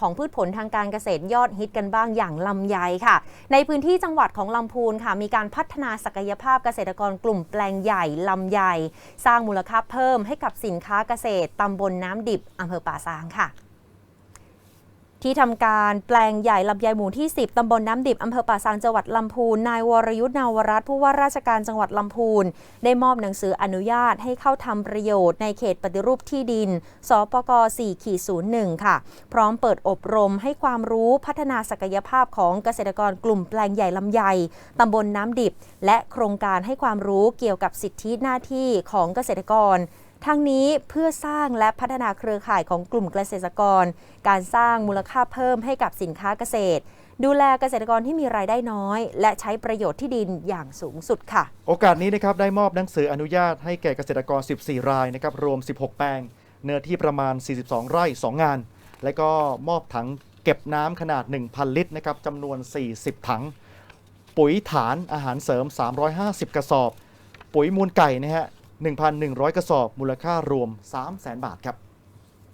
ของพืชผลทางการเกษตรยอดฮิตกันบ้างอย่างลำไยค่ะ ในพื้นที่จังหวัดของลำพูนค่ะ มีการพัฒนาศักยภาพเกษตรกรกลุ่มแปลงใหญ่ลำไย สร้างมูลค่าเพิ่มให้กับสินค้าเกษตรตำบลน้ำดิบอำเภอป่าซางค่ะ ที่ทำการแปลงใหญ่ลำไยหมู่ที่ 10ตำบลน้ำดิบอำเภอป่าซางจังหวัดลำพูน นายวรยุทธ์นาวรัตน์ผู้ว่าราชการจังหวัดลำพูน ได้มอบหนังสืออนุญาตให้เข้าทำประโยชน์ในเขตปฏิรูปที่ดิน สปก4ขีด01 ค่ะ พร้อมเปิดอบรมให้ความรู้พัฒนาศักยภาพของเกษตรกรกลุ่มแปลงใหญ่ลำไยตำบลน้ำดิบ และโครงการให้ความรู้เกี่ยวกับสิทธิหน้าที่ของเกษตรกร ทั้งนี้เพื่อสร้างและพัฒนาเครือข่ายของกลุ่มเกษตรกร การสร้างมูลค่าเพิ่มให้กับสินค้าเกษตร ดูแลเกษตรกรที่มีรายได้น้อย และใช้ประโยชน์ที่ดินอย่างสูงสุดค่ะ โอกาสนี้นะครับได้มอบหนังสืออนุญาตให้แก่เกษตรกร 14 รายนะครับรวม 16 แปลง เนื้อที่ประมาณ 42 ไร่ 2 งาน และก็มอบถังเก็บน้ำขนาด 1,000 ลิตรนะครับจำนวน 40 ถัง ปุ๋ยฐานอาหารเสริม 350 กระสอบ ปุ๋ยมูลไก่นะฮะ 1,100 กระสอบมูลค่ารวม 300,000 บาทครับ